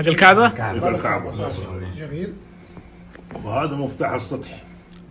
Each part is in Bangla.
هذه الكعبة يبقى الكعبة جميل وهذا مفتاح السطح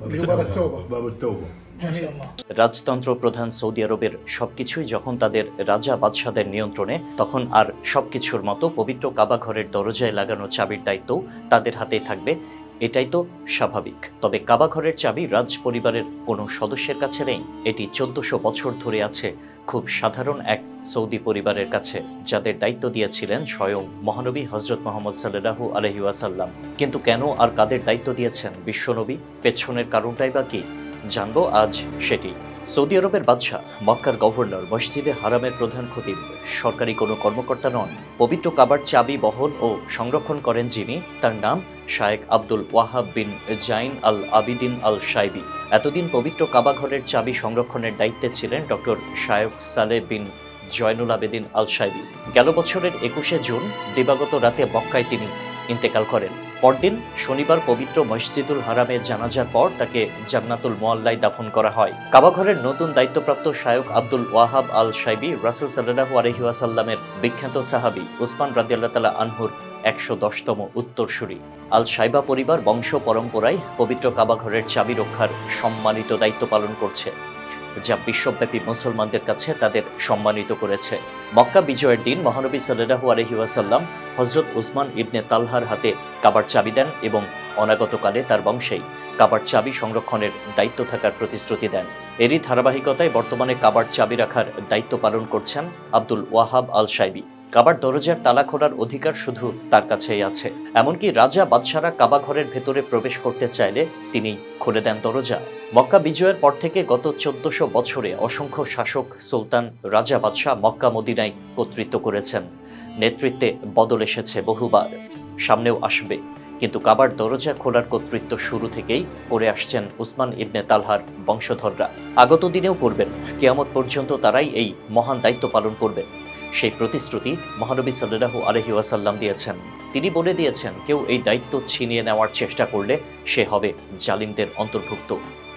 اللي هو باب التوبة باب التوبة جميل রাজতন্ত্র প্রধান সৌদি আরবের সবকিছুই যখন তাদের রাজা বাদশাদের নিয়ন্ত্রণে তখন আর সবকিছুর মতো পবিত্র কাবা ঘরের দরজায় লাগানো চাবির দায়িত্ব তাদের হাতেই থাকবে এটাই তো স্বাভাবিক। তবে কাবাঘরের চাবি রাজ পরিবারের কোনো সদস্যের কাছে নেই। এটি চোদ্দশো বছর ধরে আছে খুব সাধারণ এক সৌদি পরিবারের কাছে, যাদের দায়িত্ব দিয়েছিলেন স্বয়ং মহানবী হজরত মোহাম্মদ সাল্লাহু আলহিউসাল্লাম কিন্তু কেন আর কাদের দায়িত্ব দিয়েছেন বিশ্বনবী? পেছনের কারণটাই বা কি? জানব আজ সেটি। সৌদি আরবের বাদশাহ, মক্কার গভর্নর মসজিদে হারামের প্রধান খতিব। সরকারি কোনো কর্মকর্তা নন। পবিত্র কাবার চাবি বহন ও সংরক্ষণ করেন যিনি। তার নাম শায়েক আব্দুল ওয়াহাব বিন জাইন আল আবিদিন আল সাইবি এতদিন পবিত্র কাবা ঘরের চাবি সংরক্ষণের দায়িত্বে ছিলেন ডক্টর শায়ক সালে বিন জয়নুল আবেদিন আল সাইবি গেল বছরের একুশে জুন দিবাগত রাতে মক্কায় তিনি ইন্তেকাল করেন। পরদিন শনিবার পবিত্র মসজিদুল হারামে জানাজার পর তাকে জান্নাতুল মোয়াল্লায় দাফন করা হয়। কাবাঘরের নতুন দায়িত্বপ্রাপ্ত শায়ক আব্দুল ওয়াহাব আল সাইবি রাসুল সাল্লাহু আলহি ওয়াসাল্লামের বিখ্যাত সাহাবি উসমান রাদিয়াল্লাহ তালা আনহুর একশো দশতম উত্তরসূরি। আল সাইবা পরিবার বংশ পরম্পরায় পবিত্র কাবাঘরের চাবি রক্ষার সম্মানিত দায়িত্ব পালন করছে। যা বিশ্বব্যাপী মুসলমানদের কাছে তাদের সম্মানিত করেছে। মক্কা বিজয়ের দিন মহানবী সাল্লাহু আলহি ওয়াসাল্লাম হজরত উসমান ইবনে তালহার হাতে কাবার চাবি দেন এবং অনাগতকালে তার বংশেই কাবার চাবি সংরক্ষণের দায়িত্ব থাকার প্রতিশ্রুতি দেন। এরই ধারাবাহিকতায় বর্তমানে কাবার চাবি রাখার দায়িত্ব পালন করছেন আব্দুল ওয়াহাব আল সাইবি কাবার দরজার তালা খোলার অধিকার শুধু তার কাছেই আছে। এমনকি রাজা বাদশারা কাবা ঘরের ভেতরে প্রবেশ করতে চাইলে তিনি খুলে দেন দরজা। মক্কা বিজয়ের পর থেকে গত চোদ্দশো বছরে অসংখ্য শাসক সুলতান রাজা বাদশাহ মক্কা মদিনায় কর্তৃত্ব করেছেন। নেতৃত্বে বদল এসেছে বহুবার। সামনেও আসবে। কিন্তু কাবার দরজা খোলার কর্তৃত্ব শুরু থেকেই করে আসছেন উসমান ইবনে তালহার বংশধররা। আগত দিনেও করবেন। কেয়ামত পর্যন্ত তারাই এই মহান দায়িত্ব পালন করবেন সেই প্রতিশ্রুতি মহানবী সাল্লাহু আলহি ওয়াসাল্লাম দিয়েছেন। তিনি বলে দিয়েছেন, কেউ এই দায়িত্ব ছিনিয়ে নেওয়ার চেষ্টা করলে সে হবে জালিমদের অন্তর্ভুক্ত।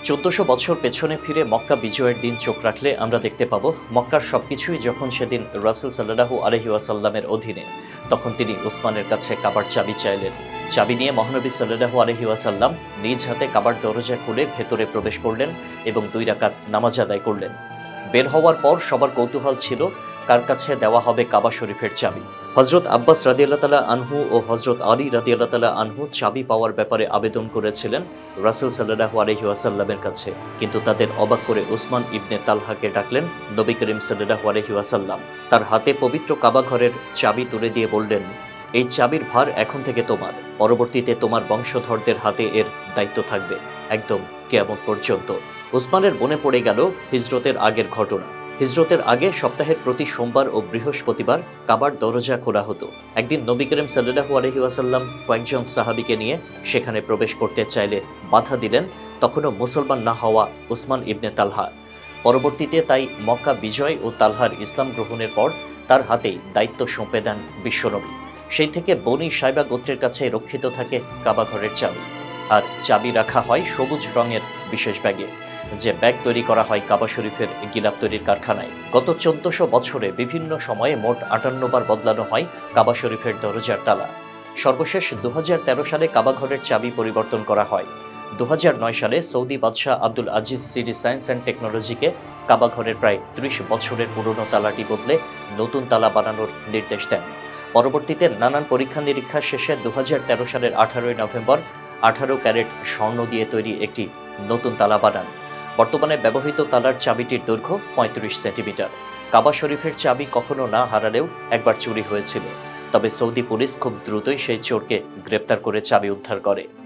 চোদ্দশো বছর পেছনে ফিরে মক্কা বিজয়ের দিন চোখ রাখলে আমরা দেখতে পাবো, মক্কার সবকিছুই যখন সেদিন রাসুল সাল্লাহু আলহি ওয়াসাল্লামের অধীনে, তখন তিনি উসমানের কাছে কাবার চাবি চাইলেন। চাবি নিয়ে মহানবী সাল্লাহু আলহি ওয়াসাল্লাম নিজ হাতে কাবার দরজা খুলে ভেতরে প্রবেশ করলেন এবং দুই রাকাত নামাজ আদায় করলেন। বের হওয়ার পর সবার কৌতূহল ছিল কার কাছে দেওয়া হবে কাবা শরীফের চাবি? হজরত আব্বাস রাদিয়াল্লাহ তালা আনহু ও হজরত আলী রাদিয়াল্লাহ তালা আনহু চাবি পাওয়ার ব্যাপারে আবেদন করেছিলেন রাসুল সাল্লাহু আলহি ওয়াসাল্লামের কাছে। কিন্তু তাদের অবাক করে উসমান ইবনে তালহাকে ডাকলেন নবী করিম সাল্লাহু আলহি ওয়াসাল্লাম। তার হাতে পবিত্র কাবা ঘরের চাবি তুলে দিয়ে বললেন, এই চাবির ভার এখন থেকে তোমার। পরবর্তীতে তোমার বংশধরদের হাতে এর দায়িত্ব থাকবে একদম কেমন পর্যন্ত। উসমানের মনে পড়ে গেল হিজরতের আগের ঘটনা। হিজরতের আগে সপ্তাহের প্রতি সোমবার ও বৃহস্পতিবার কাবার দরজা খোলা হতো। একদিন নবী করিম সাল্লাহু আলহি ওয়াসাল্লাম কয়েকজন সাহাবিকে নিয়ে সেখানে প্রবেশ করতে চাইলে বাধা দিলেন, তখনও মুসলমান না হওয়া উসমান ইবনে তালহা। পরবর্তীতে তাই মক্কা বিজয় ও তালহার ইসলাম গ্রহণের পর তার হাতেই দায়িত্ব সঁপে দেন বিশ্বনবী সেই থেকে বনি সাইবা গোত্রের কাছে রক্ষিত থাকে কাবা ঘরের চাবি। আর চাবি রাখা হয় সবুজ রঙের বিশেষ ব্যাগে। যে ব্যাগ তৈরি করা হয় কাবা শরীফের গিলাপ তৈরির কারখানায়। গত চোদ্দশো বছরে বিভিন্ন সময়ে মোট আটান্ন বার বদলানো হয় কাবা শরীফের দরজার তালা। সর্বশেষ দু হাজার তেরো সালে কাবা ঘরের চাবি পরিবর্তন করা হয়। দু হাজার নয় সালে সৌদি বাদশাহ Abdul Aziz city science and টেকনোলজিকে Kaaba ঘরের প্রায় ত্রিশ বছরের পুরনো তালাটি বদলে নতুন তালা বানানোর নির্দেশ দেন। পরবর্তীতে নানান পরীক্ষা নিরীক্ষা শেষে দু হাজার তেরো সালের আঠারোই নভেম্বর আঠারো ক্যারেট স্বর্ণ দিয়ে তৈরি একটি নতুন তালা বানান। বর্তমানে ব্যবহৃত তালার চাবিটির দৈর্ঘ্য পঁয়ত্রিশ সেন্টিমিটার। কাবা শরীফের চাবি কখনো না হারালেও একবার চুরি হয়েছিল। তবে সৌদি পুলিশ খুব দ্রুতই সেই চোরকে গ্রেপ্তার করে চাবি উদ্ধার করে।